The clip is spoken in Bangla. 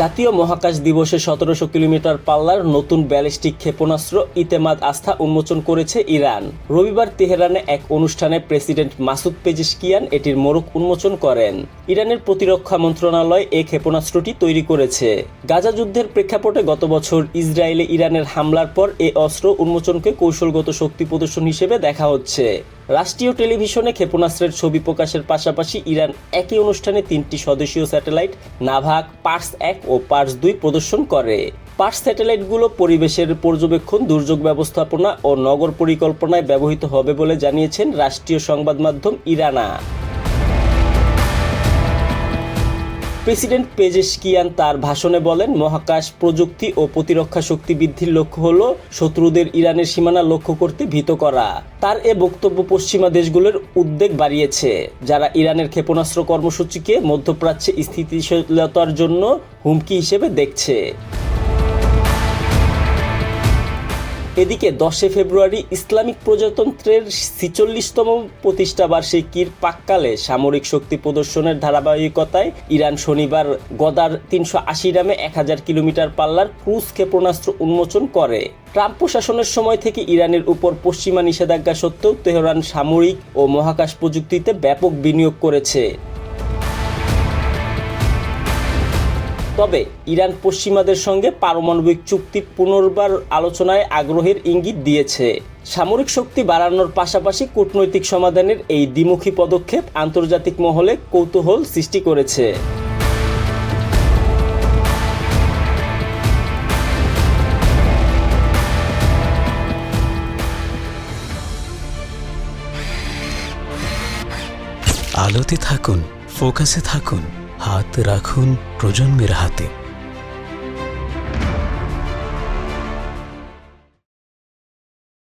জাতীয় মহাকাশ দিবসে সতেরোশো কিলোমিটার পাল্লার নতুন ব্যালিস্টিক ক্ষেপণাস্ত্র ইতেমাদ আস্থা উন্মোচন করেছে ইরান। রবিবার তেহরানে এক অনুষ্ঠানে প্রেসিডেন্ট মাসুদ পেজিশকিয়ান এটির মোড়ক উন্মোচন করেন। ইরানের প্রতিরক্ষা মন্ত্রণালয় এই ক্ষেপণাস্ত্রটি তৈরি করেছে। গাজা যুদ্ধের প্রেক্ষাপটে গত বছর ইসরায়েলে ইরানের হামলার পর এ অস্ত্র উন্মোচনকে কৌশলগত শক্তি প্রদর্শন হিসেবে দেখা হচ্ছে। রাষ্ট্রীয় টেলিভিশনে ক্ষেপণাস্ত্রের ছবি প্রকাশের পাশাপাশি ইরান একই অনুষ্ঠানে তিনটি স্বদেশীয় স্যাটেলাইট নাভাক পার্স এক ও পার্স দুই প্রদর্শন করে। পার্স স্যাটেলাইটগুলো পরিবেশের পর্যবেক্ষণ, দুর্যোগ ব্যবস্থাপনা ও নগর পরিকল্পনায় ব্যবহৃত হবে বলে জানিয়েছেন রাষ্ট্রীয় সংবাদ মাধ্যম ইরানা। প্রেসিডেন্ট পেজেশকিয়ান তার ভাষণে বলেন, মহাকাশ প্রযুক্তি ও প্রতিরক্ষা শক্তি বৃদ্ধির লক্ষ্য হল শত্রুদের ইরানের সীমানা লক্ষ্য করতে ভীত করা। তার এ বক্তব্য পশ্চিমা দেশগুলোর উদ্বেগ বাড়িয়েছে, যারা ইরানের ক্ষেপণাস্ত্র কর্মসূচিকে মধ্যপ্রাচ্যে স্থিতিশীলতার জন্য হুমকি হিসেবে দেখছে। এদিকে দশে ফেব্রুয়ারি ইসলামিক প্রজাতন্ত্রের ছিচল্লিশতম প্রতিষ্ঠা বার্ষিকীর পাককালে সামরিক শক্তি প্রদর্শনের ধারাবাহিকতায় ইরান শনিবার গদার তিনশো আশি নামে এক হাজার কিলোমিটার পাল্লার ক্রুজ ক্ষেপণাস্ত্র উন্মোচন করে। ট্রাম্প প্রশাসনের সময় থেকে ইরানের উপর পশ্চিমা নিষেধাজ্ঞা সত্ত্বেও তেহরান সামরিক ও মহাকাশ প্রযুক্তিতে ব্যাপক বিনিয়োগ করেছে। তবে ইরান পশ্চিমাদের সঙ্গে পারমাণবিক চুক্তি পুনর্বার আলোচনায় আগ্রহের ইঙ্গিত দিয়েছে। সামরিক শক্তি বাড়ানোর পাশাপাশি কূটনৈতিক সমাধানের এই দ্বিমুখী পদক্ষেপ আন্তর্জাতিক মহলে কৌতূহল সৃষ্টি করেছে। আলোতে থাকুন, ফোকাসে থাকুন হাত রাখুন প্রজন্মের হাতে